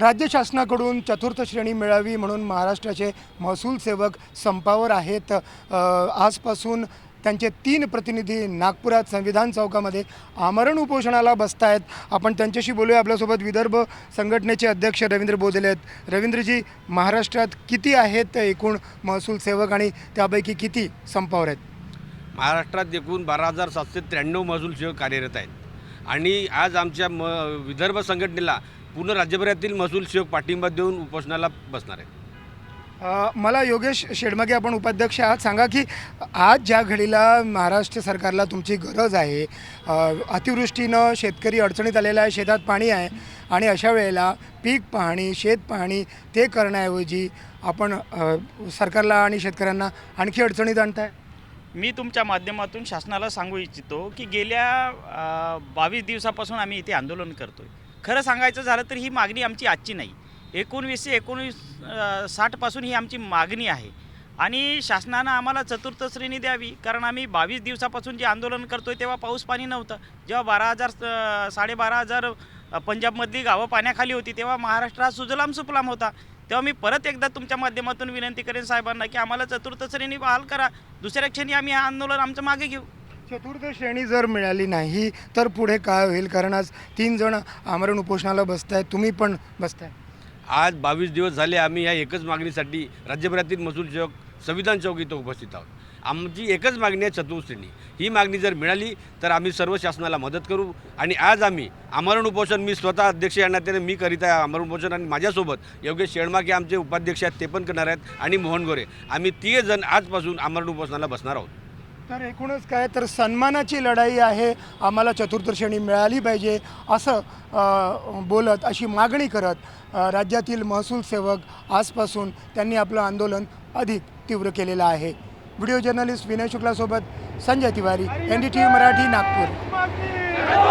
राज्य शासनाकडून चतुर्थ श्रेणी मिळावी म्हणून महाराष्ट्राचे महसूल सेवक संपावर आहेत. आजपासून त्यांचे तीन प्रतिनिधी नागपुरात संविधान चौकामध्ये आमरण उपोषणाला बसत आहेत आपण त्यांच्याशी बोलूया. आपल्यासोबत विदर्भ संघटनेचे अध्यक्ष रवींद्र बोधले आहेत. रवींद्रजी महाराष्ट्रात किती आहेत एकूण महसूल सेवक आणि त्यापैकी किती संपावर आहेत? महाराष्ट्रात एकूण बारा हजार सातशे त्र्याण्णव महसूल सेवक कार्यरत आहेत. आणि आज आमच्या म विदर्भ संघटनेला पूर्ण राज्यभरातील महसूल सेवक पाठिंबा देऊन उपोषणाला बसणार आहेत अ, मला योगेश शेडमागे आपण उपाध्यक्ष आहात. सांगा की आज ज्या घडीला महाराष्ट्र सरकारला तुमची गरज आहे अतिवृष्टीनं शेतकरी अडचणीत आलेला आहे शेतात पाणी आहे आणि अशा वेळेला पीक पाहणी शेत पाहणी ते करण्याऐवजी आपण सरकारला आणि शेतकऱ्यांना आणखी अडचणीत आणताय? मी तुमच्या माध्यमातून शासनाला सांगू इच्छितो की गेल्या बावीस दिवसापासून आम्ही इथे आंदोलन करतो आहे खरं सांगायचं झालं तर ही मागणी आमची आजची नाही. एकोणवीसशे एकोणवीस साठपासून ही आमची मागणी आहे. आणि शासनानं आम्हाला चतुर्थ श्रेणी द्यावी. कारण आम्ही बावीस दिवसापासून जे आंदोलन करतो आहे तेव्हा पाऊस पाणी नव्हतं. जेव्हा बारा हजार साडेबारा हजार पंजाबमधली गावं पाण्याखाली होती तेव्हा महाराष्ट्र हा सुजलाम सुफलाम होता. तेव्हा मी परत एकदा तुमच्या माध्यमातून विनंती करेन साहेबांना की आम्हाला चतुर्थ श्रेणी बहाल करा. दुसऱ्या क्षणी आम्ही हे आंदोलन आमचं मागे घेऊ. चतुर्थ श्रेणी जर मिळाली नाही तर पुढे काय होईल? कारण आज तीन जण आमरण उपोषणाला बसताय तुम्ही पण बसताय. आज बावीस दिवस झाले आम्ही या एकच मागणीसाठी राज्यभरातील महसूल चौक संविधान चौक इथं उपस्थित आहोत. आमची एकच मागणी आहे चतुर्श्रेणी ही मागणी जर मिळाली तर आम्ही सर्व शासनाला मदत करू आणि आज आम्ही आमरण उपोषण मी स्वतः अध्यक्ष या नात्याने मी करीत आहे आमरण उपोषण आणि माझ्यासोबत योगेश शेळमाके आमचे उपाध्यक्ष आहेत ते पण करणार आहेत आणि मोहन गोरे. आम्ही तीन जण आजपासून आमरण उपोषणाला बसणार आहोत. तर एकूणच काय तर सन्मानाची लढाई आहे. आम्हाला चतुर्थ श्रेणी मिळाली पाहिजे असं बोलत अशी मागणी करत राज्यातील महसूल सेवक आजपासून त्यांनी आपलं आंदोलन अधिक तीव्र केलेलं आहे. Video journalist Vinay शुक्लासोबत Sanjay Tiwari N D T V Marathi Nagpur.